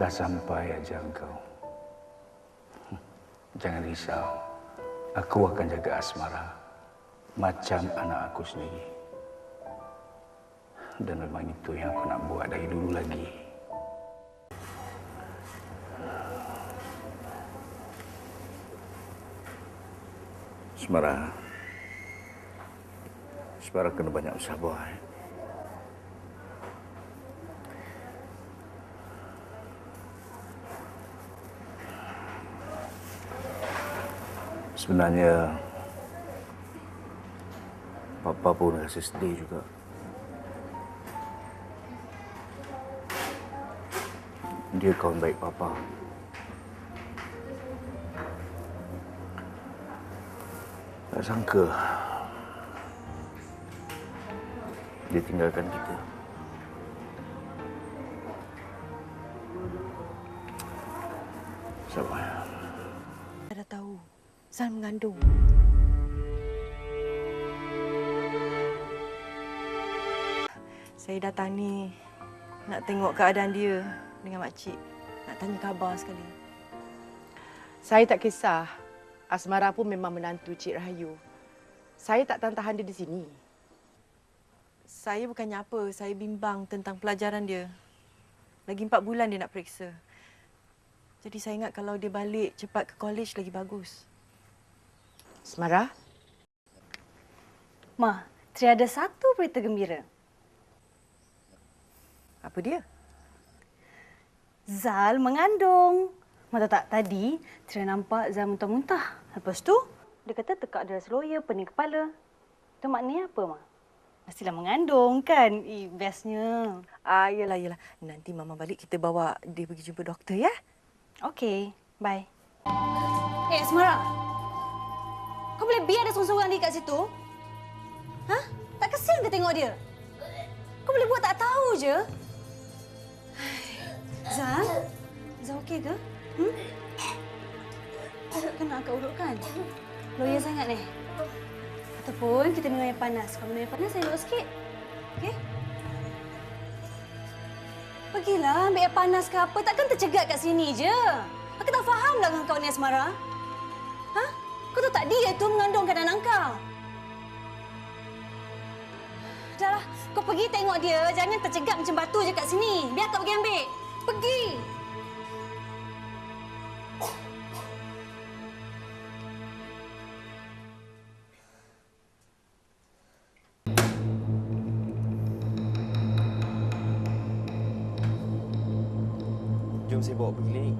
Dah sampai ajal kau. Jangan risau. Aku akan jaga Asmara macam anak aku sendiri. Dan memang itu yang aku nak buat dari dulu lagi. Asmara. Asmara kena banyak sabar. Eh? Sebenarnya Papa pun rasa sedih juga. Dia kawan baik Papa. Tak sangka dia tinggalkan kita. Sabar. Zan mengandung. Saya datang ni nak tengok keadaan dia dengan makcik. Nak tanya khabar sekali. Saya tak kisah. Asmara pun memang menantu Cik Rahayu. Saya tak tahan-tahan dia di sini. Saya bukannya apa, saya bimbang tentang pelajaran dia. Lagi empat bulan dia nak periksa. Jadi saya ingat kalau dia balik cepat ke college lagi bagus. Asmara, Ma, Tri ada satu berita gembira. Apa dia? Zal mengandung. Ma tahu tak tadi Tri nampak Zal muntah-muntah. Lepas tu dia kata tekak dia rasa loya, pening kepala. Itu maknanya apa, Ma? Pastilah mengandung kan? Eh, bestnya. Ah, yelah, yelah. Nanti Mama balik kita bawa dia pergi jumpa doktor ya. Okey, bye. Eh, Asmara. Kau boleh biar dia seorang-seorang dia kat situ? Hah? Tak kesian ke tengok dia? Kau boleh buat tak tahu je? Zal? Zal okey ke? Hmm? Kena akak urutkan. Loya sangat ni. Ataupun kita minum air panas. Kalau minum air panas, saya urut sikit. Okey? Pergilah ambil air panas ke apa. Takkan tercegat kat sini je. Aku tak fahamlah dengan kau ni Asmara. Ha? Kau tahu tak dia tu mengandungkan anak kau? Dah lah, kau pergi tengok dia. Jangan tercegat macam batu je kat sini. Biar kau pergi ambil. Pergi. Jom saya bawa pergi klinik.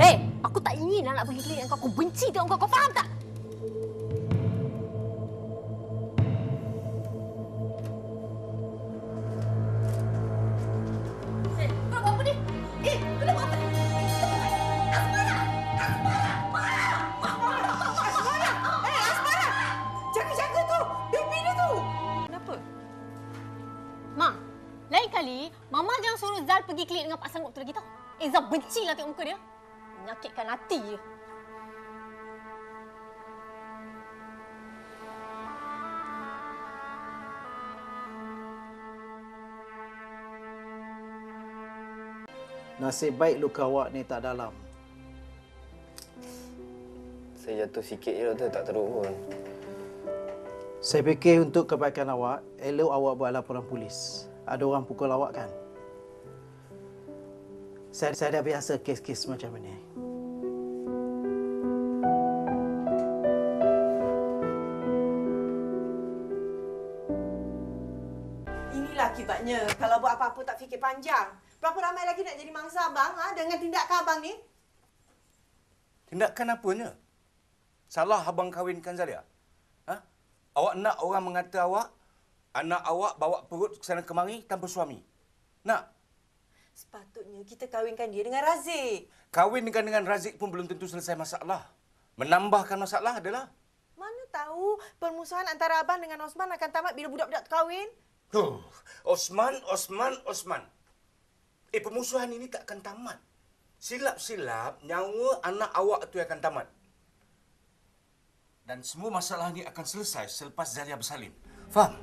Eh, aku tak ingin nak pergi klinik dengan kau. Aku benci tengok kau. Kau faham tak? Kali Mama jangan suruh Zal pergi klinik dengan Pak Sanggup tu lagi tau. Eh, Zal benci lah tengok muka dia. Menyakitkan hati je. Nasib baik luka awak ni tak dalam. Saya jatuh sikit je doktor, tak teruk pun. Saya fikir untuk kebaikan awak, elok awak buat laporan polis. Ada orang pukul awak kan? Saya, saya dah biasa kes-kes macam ini. Inilah akibatnya kalau buat apa-apa tak fikir panjang. Berapa ramai lagi nak jadi mangsa abang ha, dengan tindakan abang ni? Tindakan apanya? Salah abang kahwinkan Zalia? Ha? Awak nak orang mengata awak, anak awak bawa perut ke sana kemari tanpa suami? Nak? Sepatutnya kita kahwinkan dia dengan Razik. Kahwin dengan dengan Razik pun belum tentu selesai masalah. Menambahkan masalah adalah Mana tahu permusuhan antara abang dengan Osman akan tamat bila budak-budak tu kahwin? Huh, Osman, Osman, Osman. Eh, permusuhan ini tak akan tamat. Silap-silap, nyawa anak awak itu akan tamat. Dan semua masalah ini akan selesai selepas Zalia bersalin. Faham?